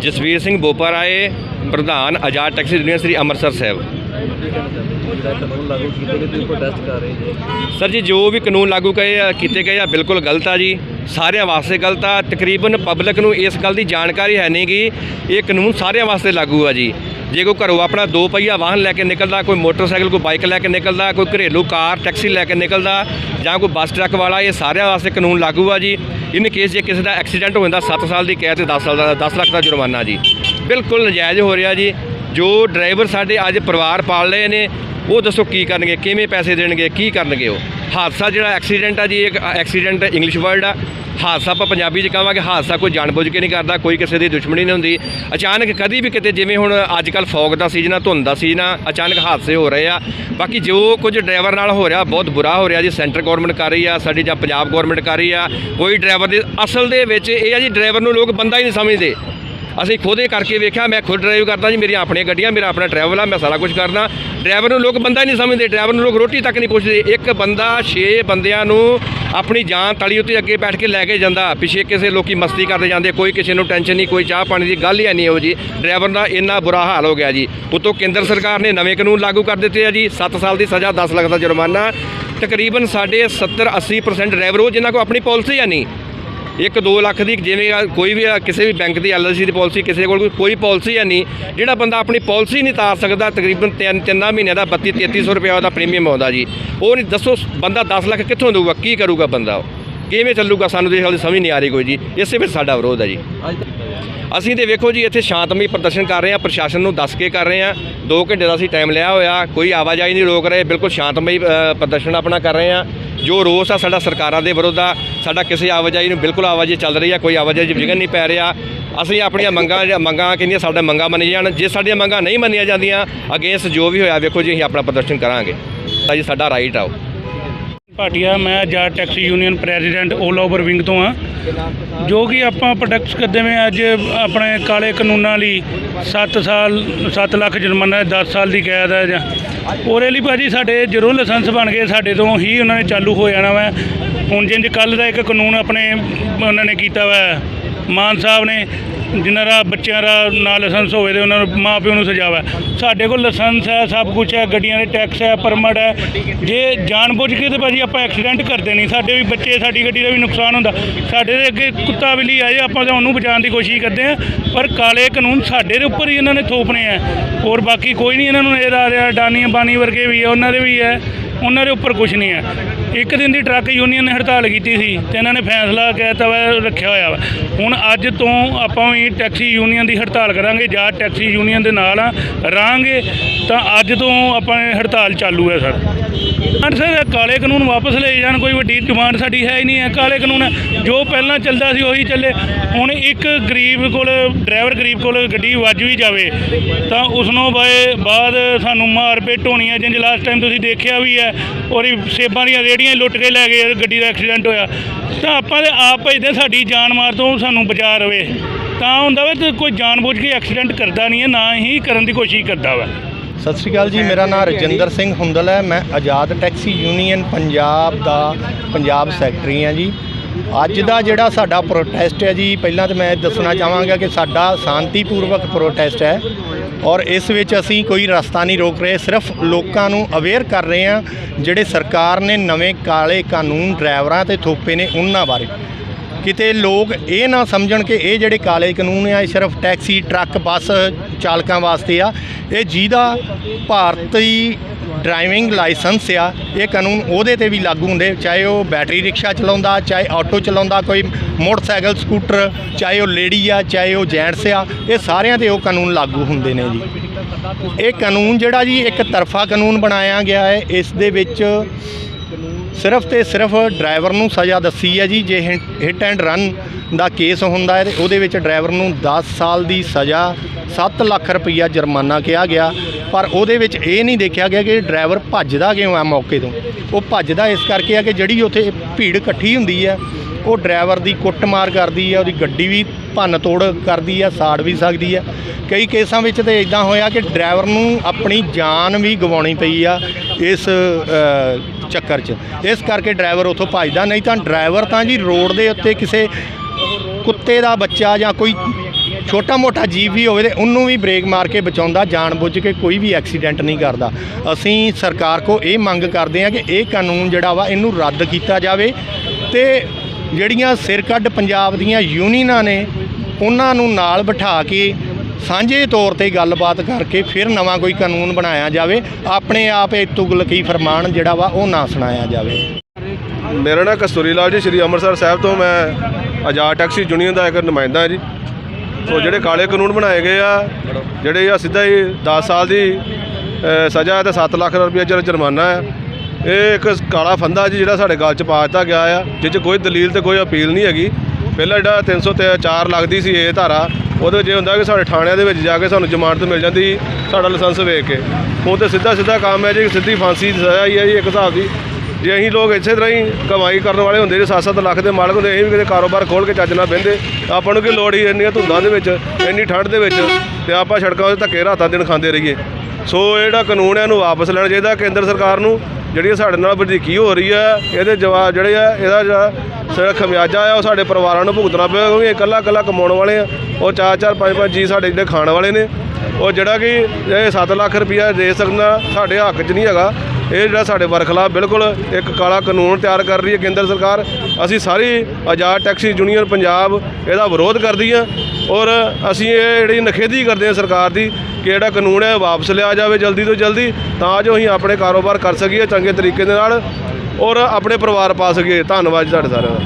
ਜਸਵੀਰ ਸਿੰਘ ਬੋਪਾ ਰਾਏ ਪ੍ਰਧਾਨ Azad taxi union Sri Amritsar Sahib. Sir ji, ਜੋ ਵੀ ਕਾਨੂੰਨ ਲਾਗੂ ਕਰੇ ਆ ਕੀਤੇ ਗਏ ਆ, ਬਿਲਕੁਲ ਗਲਤ ਆ ਜੀ। ਸਾਰਿਆਂ ਵਾਸਤੇ ਗਲਤ ਆ। ਤਕਰੀਬਨ ਪਬਲਿਕ ਨੂੰ ਇਸ ਗੱਲ ਦੀ ਜਾਣਕਾਰੀ ਹੈ ਨਹੀਂ ਕਿ ਇਹ ਕਾਨੂੰਨ ਸਾਰਿਆਂ ਵਾਸਤੇ ਲਾਗੂ ਆ ਜੀ। ਜੇ ਕੋਈ ਘਰੋਂ ਆਪਣਾ ਦੋ ਪਹੀਆ ਵਾਹਨ ਲੈ ਕੇ ਨਿਕਲਦਾ, ਕੋਈ ਮੋਟਰਸਾਈਕਲ, ਕੋਈ ਬਾਈਕ ਲੈ ਕੇ ਨਿਕਲਦਾ, ਕੋਈ ਘਰੇਲੂ ਕਾਰ, ਟੈਕਸੀ ਲੈ ਕੇ ਨਿਕਲਦਾ, ਜਾਂ ਕੋਈ ਬੱਸ ਟਰੱਕ ਵਾਲਾ, ਇਹ ਸਾਰਿਆਂ ਵਾਸਤੇ ਕਾਨੂੰਨ ਲਾਗੂ ਆ ਜੀ। ਇਨ ਕੇਸ ਜੇ ਕਿਸੇ ਦਾ ਐਕਸੀਡੈਂਟ ਹੋ ਜਾਂਦਾ 7 ਸਾਲ ਦੀ ਕੈਦ ਤੇ 10 ਸਾਲ ਦਾ 10 ਲੱਖ ਦਾ ਜੁਰਮਾਨਾ ਜੀ। ਬਿਲਕੁਲ ਨਜਾਇਜ਼ ਹੋ ਰਿਹਾ ਜੀ। ਜੋ ਡਰਾਈਵਰ ਸਾਡੇ ਅੱਜ ਪਰਿਵਾਰ ਪਾਲ ਰਹੇ ਨੇ ਉਹ ਦੱਸੋ ਕੀ ਕਰਨਗੇ, ਕਿਵੇਂ ਪੈਸੇ ਦੇਣਗੇ, ਕੀ ਕਰਨਗੇ ਉਹ? ਹਾਦਸਾ ਜਿਹੜਾ ਐਕਸੀਡੈਂਟ ਆ ਜੀ, ਇੱਕ ਐਕਸੀਡੈਂਟ ਇੰਗਲਿਸ਼ ਵਰਡ ਆ। ਹਾਦਸਾ ਆਪਾਂ ਪੰਜਾਬੀ 'ਚ ਕਹਾਂਗੇ, ਹਾਦਸਾ ਕੋਈ ਜਾਣਬੁੱਝ ਕੇ ਨਹੀਂ ਕਰਦਾ, ਕੋਈ ਕਿਸੇ ਦੀ ਦੁਸ਼ਮਣੀ ਨਹੀਂ ਹੁੰਦੀ। ਅਚਾਨਕ ਕਦੀ ਵੀ ਕਿਤੇ, ਜਿਵੇਂ ਹੁਣ ਅੱਜ ਕੱਲ ਫੌਗ ਦਾ ਸੀਜ਼ਨ ਆ, ਧੁੰਦ ਦਾ ਸੀਜ਼ਨ ਆ, ਅਚਾਨਕ ਹਾਦਸੇ ਹੋ ਰਹੇ ਆ। ਬਾਕੀ ਜੋ ਕੁਝ ਡਰਾਈਵਰ ਨਾਲ ਹੋ ਰਿਹਾ, ਬਹੁਤ ਬੁਰਾ ਹੋ ਰਿਹਾ ਜੀ, ਸੈਂਟਰ ਗਵਰਨਮੈਂਟ ਕਰ ਰਹੀ ਆ, ਸਾਡੀ ਜਾਂ ਪੰਜਾਬ ਗਵਰਨਮੈਂਟ ਕਰ ਰਹੀ ਆ। ਕੋਈ ਡਰਾਈਵਰ ਦੀ, ਅਸਲ ਦੇ ਵਿੱਚ ਇਹ ਆ ਜੀ, ਡਰਾਈਵਰ ਨੂੰ ਲੋਕ ਬੰਦਾ ਹੀ ਨਹੀਂ ਸਮਝਦੇ। ਅਸੀਂ ਖੁਦ ਇਹ ਕਰਕੇ ਵੇਖਿਆ, ਮੈਂ ਖੁਦ ਡਰਾਈਵ ਕਰਦਾ ਜੀ, ਮੇਰੀਆਂ ਆਪਣੀਆਂ ਗੱਡੀਆਂ, ਮੇਰਾ ਆਪਣਾ ਟਰੈਵਲ ਆ, ਮੈਂ ਸਾਰਾ ਕੁਝ ਕਰਦਾ। ਡਰਾਈਵਰ ਨੂੰ ਲੋਕ ਬੰਦਾ ਹੀ ਨਹੀਂ ਸਮਝਦੇ ਡਰਾਈਵਰ ਨੂੰ ਲੋਕ ਰੋਟੀ ਤੱਕ ਨਹੀਂ ਪੁੱਛਦੇ। ਇੱਕ ਬੰਦਾ 6 ਬੰਦਿਆਂ ਨੂੰ ਆਪਣੀ ਜਾਨ ਤਲੀ ਉੱਤੇ ਅੱਗੇ ਬੈਠ ਕੇ ਲੈ ਕੇ ਜਾਂਦਾ। ਪਿੱਛੇ ਕਿਸੇ ਲੋਕੀ ਮਸਤੀ ਕਰਦੇ ਜਾਂਦੇ, ਕੋਈ ਕਿਸੇ ਨੂੰ ਟੈਨਸ਼ਨ ਨਹੀਂ, ਕੋਈ ਚਾਹ ਪਾਣੀ ਦੀ ਗੱਲ ਹੀ ਨਹੀਂ ਇਹੋ ਜੀ ਡਰਾਈਵਰ ਦਾ ਇੰਨਾ ਬੁਰਾ ਹਾਲ ਹੋ ਗਿਆ ਜੀ। ਉਤੋਂ ਕੇਂਦਰ ਸਰਕਾਰ ਨੇ ਨਵੇਂ ਕਾਨੂੰਨ ਲਾਗੂ ਕਰ ਦਿੱਤੇ ਆ ਜੀ। 7 ਸਾਲ ਦੀ ਸਜ਼ਾ 10 ਲੱਖ ਦਾ ਜੁਰਮਾਨਾ। ਤਕਰੀਬਨ ਸਾਡੇ 70 80% ਡਰਾਈਵਰ ਉਹ ਜਿਨ੍ਹਾਂ ਕੋਲ ਆਪਣੀ ਪਾਲਿਸੀ ਆ ਨਹੀਂ ਇੱਕ 2 ਲੱਖ ਦੀ ਜਿਵੇਂ ਆ ਕੋਈ ਵੀ ਆ, ਕਿਸੇ ਵੀ ਬੈਂਕ ਦੀ ਐਲਆਈਸੀ ਦੀ ਪਾਲਿਸੀ ਕਿਸੇ ਕੋਲ ਕੋਈ- ਕੋਈ ਪਾਲਿਸੀ ਹੈ ਨਹੀਂ ਜਿਹੜਾ ਬੰਦਾ ਆਪਣੀ ਪਾਲਿਸੀ ਨਹੀਂ ਤਾਰ ਸਕਦਾ ਤਕਰੀਬਨ ਤਿੰਨ ਤਿੰਨਾਂ ਮਹੀਨਿਆਂ ਦਾ 32 3300 ਰੁਪਏ ਉਹਦਾ ਪ੍ਰੀਮੀਅਮ ਆਉਂਦਾ ਜੀ। ਉਹ ਨਹੀਂ ਦੱਸੋ ਬੰਦਾ 10 ਲੱਖ ਕਿੱਥੋਂ ਦੇਊਗਾ ਕੀ ਕਰੂਗਾ ਬੰਦਾ ਉਹ? ਕਿਵੇਂ ਚੱਲੂਗਾ ਸਾਨੂੰ ਤੇ ਹਾਲੇ ਸਮਝ ਨਹੀਂ ਆ ਰਹੀ ਕੋਈ ਜੀ। ਇਸੇ ਵਿੱਚ ਸਾਡਾ ਵਿਰੋਧ ਹੈ ਜੀ। ਅੱਜ ਅਸੀਂ ਤੇ ਵੇਖੋ ਜੀ, ਇੱਥੇ ਸ਼ਾਂਤਮਈ ਪ੍ਰਦਰਸ਼ਨ ਕਰ ਰਹੇ ਹਾਂ, ਪ੍ਰਸ਼ਾਸਨ ਨੂੰ ਦੱਸ ਕੇ ਕਰ ਰਹੇ ਹਾਂ। 2 ਘੰਟੇ ਦਾ ਅਸੀਂ ਟਾਈਮ ਲਿਆ ਹੋਇਆ, ਕੋਈ ਆਵਾਜਾਈ ਨਹੀਂ ਰੋਕ ਰਹੇ, ਬਿਲਕੁਲ ਸ਼ਾਂਤਮਈ ਪ੍ਰਦਰਸ਼ਨ ਆਪਣਾ ਕਰ ਰਹੇ ਹਾਂ। ਜੋ ਰੋਸ ਆ ਸਾਡਾ ਸਰਕਾਰਾਂ ਦੇ ਵਿਰੁੱਧ ਆ, ਸਾਡਾ ਕਿਸੇ ਆਵਾਜਾਈ ਨੂੰ ਬਿਲਕੁਲ ਆਵਾਜਾਈ ਚੱਲ ਰਹੀ ਆ, ਕੋਈ ਆਵਾਜਾਈ 'ਚ ਵਿਘਨ ਨਹੀਂ ਪੈ ਰਿਹਾ। ਅਸੀਂ ਆਪਣੀਆਂ ਮੰਗਾਂ ਜਾਂ ਮੰਗਾਂ ਕਹਿੰਦੀਆਂ ਸਾਡਾ ਮੰਗਾਂ ਮੰਨੀਆਂ ਜਾਣ, ਜੇ ਸਾਡੀਆਂ ਮੰਗਾਂ ਨਹੀਂ ਮੰਨੀਆਂ ਜਾਂਦੀਆਂ ਅਗੇਂਸਟ ਜੋ ਵੀ ਹੋਇਆ, ਵੇਖੋ ਜੀ, ਅਸੀਂ ਆਪਣਾ ਪ੍ਰਦਰਸ਼ਨ ਕਰਾਂਗੇ। ਤਾਂ ਜੀ, ਸਾਡਾ ਰਾਈਟ ਆ ਉਹ। ਭਾਟੀਆ ਮੈਂ Jat taxi union president 올 over wing ਤੋਂ ਆ ਜੋ ਕਿ ਆਪਾਂ ਪ੍ਰੋਡਕਟਸ ਕਰਦੇ ਅੱਜ ਆਪਣੇ ਕਾਲੇ ਕਾਨੂੰਨਾਂ ਲਈ 7 ਸਾਲ 7 ਲੱਖ ਜੁਰਮਾਨਾ 10 ਸਾਲ ਦੀ ਕੈਦ ਹੈ ਜਾਂ ਉਹਦੇ ਲਈ ਭਾਜੀ ਸਾਡੇ ਜ਼ਰੂਰ ਲਾਇਸੈਂਸ ਬਣ ਗਏ, ਸਾਡੇ ਤੋਂ ਹੀ ਉਹਨਾਂ ਨੇ ਚਾਲੂ ਹੋ ਜਾਣਾ ਵਾ। ਹੁਣ ਜਿੰਜ ਕੱਲ ਦਾ ਇੱਕ ਕਾਨੂੰਨ ਆਪਣੇ ਉਹਨਾਂ ਨੇ ਕੀਤਾ ਵਾ। ਮਾਨ ਸਾਹਿਬ ਨੇ ਜਿਨ੍ਹਾਂ ਦਾ ਬੱਚਿਆਂ ਦਾ ਨਾਲ ਲਾਇਸੈਂਸ ਹੋਵੇ ਤੇ ਉਹਨਾਂ ਨੂੰ ਮਾਂ ਪਿਓ ਨੂੰ ਸਜਾਵਾ ਸਾਡੇ ਕੋਲ ਲਾਇਸੈਂਸ ਹੈ, ਸਭ ਕੁਝ ਹੈ, ਗੱਡੀਆਂ ਦੇ ਟੈਕਸ ਹੈ, ਪਰਮਿਟ ਹੈ। ਜੇ ਜਾਣ ਬੁੱਝ ਕੇ ਤੇ ਭਾਜੀ ਆਪਾਂ ਐਕਸੀਡੈਂਟ ਕਰਦੇ ਨਹੀਂ। ਸਾਡੇ ਵੀ ਬੱਚੇ, ਸਾਡੀ ਗੱਡੀ ਦਾ ਵੀ ਨੁਕਸਾਨ ਹੁੰਦਾ। ਸਾਡੇ ਦੇ ਅੱਗੇ ਕੁੱਤਾ ਬਿੱਲੀ ਆਏ, ਆਪਾਂ ਤਾਂ ਉਹਨੂੰ ਬਚਾਉਣ ਦੀ ਕੋਸ਼ਿਸ਼ ਕਰਦੇ ਆ ਪਰ ਕਾਲੇ ਕਾਨੂੰਨ ਸਾਡੇ ਦੇ ਉੱਪਰ ਹੀ ਇਹਨਾਂ ਨੇ ਥੋਪਣੇ ਆ ਹੋਰ ਬਾਕੀ ਕੋਈ ਨਹੀਂ ਇਹਨਾਂ ਨੂੰ ਨਜ਼ਰ ਆ ਰਿਹਾ। ਡਾਨੀ ਬਾਨੀ ਵਰਗੇ ਵੀ ਹੈ, ਉਹਨਾਂ ਦੇ ਵੀ ਹੈ। ਉਹਨਾਂ ਦੇ ਉੱਪਰ ਕੁਝ ਨਹੀਂ ਹੈ। ਇੱਕ ਦਿਨ ਦੀ ਟਰੱਕ ਯੂਨੀਅਨ ਨੇ ਹੜਤਾਲ ਕੀਤੀ ਸੀ ਤੇ ਇਹਨਾਂ ਨੇ ਫੈਸਲਾ ਕਹਿਤਾ ਵਾ, ਰੱਖਿਆ ਹੋਇਆ ਵਾ। ਹੁਣ ਅੱਜ ਤੋਂ ਆਪਾਂ ਵੀ ਟੈਕਸੀ ਯੂਨੀਅਨ ਦੀ ਹੜਤਾਲ ਕਰਾਂਗੇ ਜਾਂ ਟੈਕਸੀ ਯੂਨੀਅਨ ਦੇ ਨਾਲ ਆ ਰਹਾਂਗੇ ਤਾਂ ਅੱਜ ਤੋਂ ਆਪਾਂ ਹੜਤਾਲ ਚਾਲੂ ਹੈ ਸਰ। ਹਾਂ ਸਰ, ਕਾਲੇ ਕਾਨੂੰਨ ਵਾਪਸ ਲਏ ਜਾਣ, ਕੋਈ ਵੱਡੀ ਡਿਮਾਂਡ ਸਾਡੀ ਹੈ ਹੀ ਨਹੀਂ ਹੈ। ਕਾਲੇ ਕਾਨੂੰਨ ਜੋ ਪਹਿਲਾਂ ਚੱਲਦਾ ਸੀ ਉਹੀ ਚੱਲੇ। ਹੁਣ ਇੱਕ ਗਰੀਬ ਕੋਲ, ਡਰਾਈਵਰ ਗਰੀਬ ਕੋਲ ਗੱਡੀ ਵੱਜ ਵੀ ਜਾਵੇ, ਤਾਂ ਉਸ ਨੂੰ ਬਾਏ ਬਾਅਦ ਸਾਨੂੰ ਮਾਰ ਪਿੱਟ ਹੋਣੀ ਹੈ, ਜਿੰਜ ਲਾਸਟ ਟਾਈਮ ਤੁਸੀਂ ਦੇਖਿਆ ਵੀ ਹੈ, ਔਰ ਸੇਬਾਂ ਦੀਆਂ ਰੇੜੀਆਂ ਲੁੱਟ ਕੇ ਲੈ ਗਏ, ਗੱਡੀ ਦਾ ਐਕਸੀਡੈਂਟ ਹੋਇਆ। ਤਾਂ ਆਪਾਂ ਤੇ ਆਪ ਭਜਦੇ ਸਾਡੀ ਜਾਨ ਮਾਰ ਤੋਂ ਸਾਨੂੰ ਬਚਾ ਰਵੇ। ਤਾਂ ਹੁੰਦਾ ਵਾ ਤੇ ਕੋਈ ਜਾਣਬੁੱਝ ਕੇ ਐਕਸੀਡੈਂਟ ਕਰਦਾ ਨਹੀਂ ਹੈ, ਨਾ ਹੀ ਕਰਨ ਦੀ ਕੋਸ਼ਿਸ਼ ਕਰਦਾ ਵਾ। ਸਤਿ ਸ਼੍ਰੀ ਅਕਾਲ ਜੀ ਮੇਰਾ ਨਾਮ ਰਜਿੰਦਰ ਸਿੰਘ ਹੁੰਦਲ ਹੈ। ਮੈਂ ਆਜ਼ਾਦ ਟੈਕਸੀ ਯੂਨੀਅਨ ਪੰਜਾਬ ਦਾ ਪੰਜਾਬ ਸੈਕਟਰੀ ਹਾਂ ਜੀ। ਅੱਜ ਦਾ ਜਿਹੜਾ ਸਾਡਾ ਪ੍ਰੋਟੈਸਟ ਹੈ ਜੀ ਪਹਿਲਾਂ ਤਾਂ ਮੈਂ ਦੱਸਣਾ ਚਾਹਾਂਗਾ ਕਿ ਸਾਡਾ ਸ਼ਾਂਤੀਪੂਰਵਕ ਪ੍ਰੋਟੈਸਟ ਹੈ ਔਰ ਇਸ ਵਿੱਚ ਅਸੀਂ ਕੋਈ ਰਸਤਾ ਨਹੀਂ ਰੋਕ ਰਹੇ ਸਿਰਫ ਲੋਕਾਂ ਨੂੰ ਅਵੇਅਰ ਕਰ ਰਹੇ ਹਾਂ ਜਿਹੜੇ ਸਰਕਾਰ ਨੇ ਨਵੇਂ ਕਾਲੇ ਕਾਨੂੰਨ ਡਰਾਈਵਰਾਂ ਤੇ ਥੋਪੇ ਨੇ ਉਹਨਾਂ ਬਾਰੇ। ਕਿਤੇ ਲੋਕ ਇਹ ਨਾ ਸਮਝਣ ਕਿ ਇਹ ਜਿਹੜੇ ਕਾਲੇ ਕਾਨੂੰਨ ਆ ਇਹ ਸਿਰਫ ਟੈਕਸੀ ਟਰੱਕ ਬੱਸ ਚਾਲਕਾਂ ਵਾਸਤੇ ਆ ਇਹ ਜਿਹਦਾ ਭਾਰਤੀ ਡਰਾਈਵਿੰਗ ਲਾਇਸੈਂਸ ਆ, ਇਹ ਕਾਨੂੰਨ ਉਹਦੇ ਤੇ ਵੀ ਲਾਗੂ ਹੁੰਦੇ, ਚਾਹੇ ਉਹ ਬੈਟਰੀ ਰਿਕਸ਼ਾ ਚਲਾਉਂਦਾ, ਚਾਹੇ ਆਟੋ ਚਲਾਉਂਦਾ, ਕੋਈ ਮੋਟਰਸਾਈਕਲ, ਸਕੂਟਰ, ਚਾਹੇ ਉਹ ਲੇਡੀ ਆ, ਚਾਹੇ ਉਹ ਜੈਂਟਸ ਆ, ਇਹ ਸਾਰਿਆਂ ਤੇ ਉਹ ਕਾਨੂੰਨ ਲਾਗੂ ਹੁੰਦੇ ਨੇ ਜੀ। ਇਹ ਕਾਨੂੰਨ ਜਿਹੜਾ ਜੀ, ਇੱਕ ਤਰਫਾ ਕਾਨੂੰਨ ਬਣਾਇਆ ਗਿਆ ਹੈ, ਇਸ ਦੇ ਵਿੱਚ ਸਿਰਫ ਤੇ ਸਿਰਫ ਡਰਾਈਵਰ ਨੂੰ ਸਜ਼ਾ ਦੱਸੀ ਹੈ ਜੀ, ਜੇ ਹਿੱਟ ਐਂਡ ਰਨ ਦਾ ਕੇਸ ਹੁੰਦਾ ਹੈ ਤੇ ਉਹਦੇ ਵਿੱਚ ਡਰਾਈਵਰ ਨੂੰ 10 ਸਾਲ ਦੀ ਸਜ਼ਾ 7 ਲੱਖ ਰੁਪਈਆ ਜੁਰਮਾਨਾ ਕਿਹਾ ਗਿਆ। ਪਰ ਉਹਦੇ ਵਿੱਚ ਇਹ ਨਹੀਂ ਦੇਖਿਆ ਗਿਆ ਕਿ ਡਰਾਈਵਰ ਭੱਜਦਾ ਕਿਉਂ ਆ ਮੌਕੇ ਤੋਂ। ਉਹ ਭੱਜਦਾ ਇਸ ਕਰਕੇ ਆ ਕਿ ਜਿਹੜੀ ਉੱਥੇ ਭੀੜ ਇਕੱਠੀ ਹੁੰਦੀ ਹੈ, ਉਹ ਡਰਾਈਵਰ ਦੀ ਕੁੱਟਮਾਰ ਕਰਦੀ ਹੈ, ਉਹਦੀ ਗੱਡੀ ਵੀ ਭੰਨ ਤੋੜ ਕਰਦੀ ਹੈ, ਸਾੜ ਵੀ ਸਕਦੀ ਹੈ। ਕਈ ਕੇਸਾਂ ਵਿੱਚ ਤੇ ਇਦਾਂ ਹੋਇਆ ਕਿ ਡਰਾਈਵਰ ਨੂੰ ਆਪਣੀ ਜਾਨ ਵੀ ਗਵਾਉਣੀ ਪਈ ਆ ਇਸ ਚੱਕਰ 'ਚ। ਇਸ ਕਰਕੇ ਡਰਾਈਵਰ ਉੱਥੋਂ ਭੱਜਦਾ, ਨਹੀਂ ਤਾਂ ਡਰਾਈਵਰ ਤਾਂ ਜੀ ਰੋਡ ਦੇ ਉੱਤੇ ਕਿਸੇ ਕੁੱਤੇ ਦਾ ਬੱਚਾ ਜਾਂ ਕੋਈ ਛੋਟਾ ਮੋਟਾ ਜੀਵ ਵੀ ਹੋਵੇ ਤੇ ਉਹਨੂੰ ਵੀ ਬ੍ਰੇਕ ਮਾਰ ਕੇ ਬਚਾਉਂਦਾ, ਜਾਣ ਬੁੱਝ ਕੇ ਕੋਈ ਵੀ ਐਕਸੀਡੈਂਟ ਨਹੀਂ ਕਰਦਾ। ਅਸੀਂ ਸਰਕਾਰ ਕੋ ਇਹ ਮੰਗ ਕਰਦੇ ਹਾਂ ਕਿ ਇਹ ਕਾਨੂੰਨ ਜਿਹੜਾ ਵਾ ਇਹਨੂੰ ਰੱਦ ਕੀਤਾ ਜਾਵੇ ਤੇ ਜਿਹੜੀਆਂ ਸਿਰ ਕੱਢ ਪੰਜਾਬ ਦੀਆਂ ਯੂਨੀਅਨਾਂ ਨੇ, ਉਹਨਾਂ ਨੂੰ ਨਾਲ ਬਿਠਾ ਕੇ ਸਾਂਝੇ ਤੌਰ ਤੇ ਗੱਲਬਾਤ ਕਰਕੇ ਫਿਰ ਨਵਾਂ ਕੋਈ ਕਾਨੂੰਨ ਬਣਾਇਆ ਜਾਵੇ। ਆਪਣੇ ਆਪ ਇਹ ਤੁਗਲਕੀ ਫਰਮਾਨ ਜਿਹੜਾ ਵਾ ਉਹ ਨਾ ਸੁਣਾਇਆ ਜਾਵੇ। ਮੇਰਾ ਨਾਮ ਕਸਤੂਰੀ ਲਾਲ ਜੀ, ਸ਼੍ਰੀ ਅੰਮ੍ਰਿਤਸਰ ਸਾਹਿਬ ਤੋਂ ਮੈਂ ਆਜ਼ਾਦ ਟੈਕਸੀ ਯੂਨੀਅਨ ਦਾ ਇੱਕ ਨੁਮਾਇੰਦਾ ਹਾਂ ਜੀ। ਸੋ ਜਿਹੜੇ ਕਾਲੇ ਕਾਨੂੰਨ ਬਣਾਏ ਗਏ ਆ, ਜਿਹੜੇ ਆ ਸਿੱਧਾ ਹੀ 10 ਸਾਲ ਦੀ ਸਜ਼ਾ ਹੈ ਤੇ 7 ਲੱਖ ਰੁਪਏ ਜਿਹੜਾ ਜੁਰਮਾਨਾ ਹੈ। ਇਹ ਇੱਕ ਕਾਲਾ ਫੰਦਾ ਜੀ ਜਿਹੜਾ ਸਾਡੇ ਗਲ 'ਚ ਪਾ ਦਿੱਤਾ ਗਿਆ ਆ ਜਿਸ 'ਚ ਕੋਈ ਦਲੀਲ ਤੇ ਕੋਈ ਅਪੀਲ ਨਹੀਂ ਹੈਗੀ। ਪਹਿਲਾਂ ਜਿਹੜਾ 304 ਲੱਗਦੀ ਸੀ ਇਹ ਧਾਰਾ, ਉਹਦੇ ਵਿੱਚ ਇਹ ਹੁੰਦਾ ਕਿ ਸਾਡੇ ਥਾਣਿਆਂ ਦੇ ਵਿੱਚ ਜਾ ਕੇ ਸਾਨੂੰ ਜ਼ਮਾਨਤ ਮਿਲ ਜਾਂਦੀ, ਸਾਡਾ ਲਾਇਸੈਂਸ ਵੇਖ ਕੇ। ਹੁਣ ਤੇ ਸਿੱਧਾ ਸਿੱਧਾ ਕੰਮ ਹੈ ਜੀ, ਸਿੱਧੀ ਫਾਂਸੀ ਦੀ ਸਜ਼ਾ ਹੀ ਹੈ ਜੀ, ਇੱਕ ਹਿਸਾਬ ਦੀ। ਜੇ ਅਸੀਂ ਲੋਕ ਇਸੇ ਤਰ੍ਹਾਂ ਹੀ ਕਮਾਈ ਕਰਨ ਵਾਲੇ ਹੁੰਦੇ, ਜੇ 7-7 ਲੱਖ ਦੇ ਮਾਲਕ ਹੁੰਦੇ, ਅਸੀਂ ਵੀ ਕਿਤੇ ਕਾਰੋਬਾਰ ਖੋਲ ਕੇ ਚੱਜ ਨਾਲ ਬਹਿੰਦੇ ਆਪਾਂ ਨੂੰ ਕੀ ਲੋੜ ਹੀ ਇੰਨੀਆਂ ਧੁੰਦਾਂ ਦੇ ਵਿੱਚ, ਇੰਨੀ ਠੰਡ ਦੇ ਵਿੱਚ, ਤੇ ਆਪਾਂ ਸੜਕਾਂ 'ਤੇ ਧੱਕੇ ਰਾਤਾਂ ਦਿਨ ਖਾਂਦੇ ਰਹੀਏ। ਸੋ ਇਹ ਜਿਹੜਾ ਕਾਨੂੰਨ ਹੈ ਇਹਨੂੰ ਵਾਪਸ ਲੈਣਾ ਚਾਹੀਦਾ ਕੇਂਦਰ ਸਰਕਾਰ ਨੂੰ, ਜਿਹੜੀ ਸਾਡੇ ਨਾਲ ਵਧੀਕੀ ਹੋ ਰਹੀ ਹੈ ਇਹਦੇ ਜਵਾਬ ਜਿਹੜੇ ਆ, ਇਹਦਾ ਜਿਹੜਾ ਜਿਹੜਾ ਖਮਿਆਜਾ ਆ, ਉਹ ਸਾਡੇ ਪਰਿਵਾਰਾਂ ਨੂੰ ਭੁਗਤਣਾ ਪਿਆ ਕਿਉਂਕਿ ਇਕੱਲਾ ਇਕੱਲਾ ਕਮਾਉਣ ਵਾਲੇ ਆ। ਉਹ ਚਾਰ ਚਾਰ ਪੰਜ ਪੰਜ ਜੀ ਸਾਡੇ ਜਿਹੜੇ ਖਾਣ ਵਾਲੇ ਨੇ ਉਹ ਜਿਹੜਾ ਕਿ ਇਹ 7 ਲੱਖ ਰੁਪਈਆ ਦੇ ਸਕਦਾ, ਸਾਡੇ ਹੱਕ 'ਚ ਨਹੀਂ ਹੈਗਾ। ਇਹ ਜਿਹੜਾ ਸਾਡੇ ਵਰਖਲਾਫ ਬਿਲਕੁਲ ਇੱਕ ਕਾਲਾ ਕਾਨੂੰਨ ਤਿਆਰ ਕਰ ਰਹੀ ਹੈ ਕੇਂਦਰ ਸਰਕਾਰ। ਅਸੀਂ ਸਾਰੀ ਆਜ਼ਾਦ ਟੈਕਸੀ ਯੂਨੀਅਨ ਪੰਜਾਬ ਇਹਦਾ ਵਿਰੋਧ ਕਰਦੀ ਆ ਔਰ ਅਸੀਂ ਇਹ ਜਿਹੜੀ ਨਖੇਦੀ ਕਰਦੇ ਹਾਂ ਸਰਕਾਰ ਦੀ ਕਿ ਜਿਹੜਾ ਕਾਨੂੰਨ ਹੈ ਵਾਪਸ ਲਿਆ ਜਾਵੇ ਜਲਦੀ ਤੋਂ ਜਲਦੀ, ਤਾਂ ਜੋ ਅਸੀਂ ਆਪਣੇ ਕਾਰੋਬਾਰ ਕਰ ਸਕੀਏ ਚੰਗੇ ਤਰੀਕੇ ਦੇ ਨਾਲ ਔਰ ਆਪਣੇ ਪਰਿਵਾਰ ਪਾ ਸਕੀਏ। ਧੰਨਵਾਦ ਜੀ ਤੁਹਾਡੇ ਸਾਰਿਆਂ ਦਾ।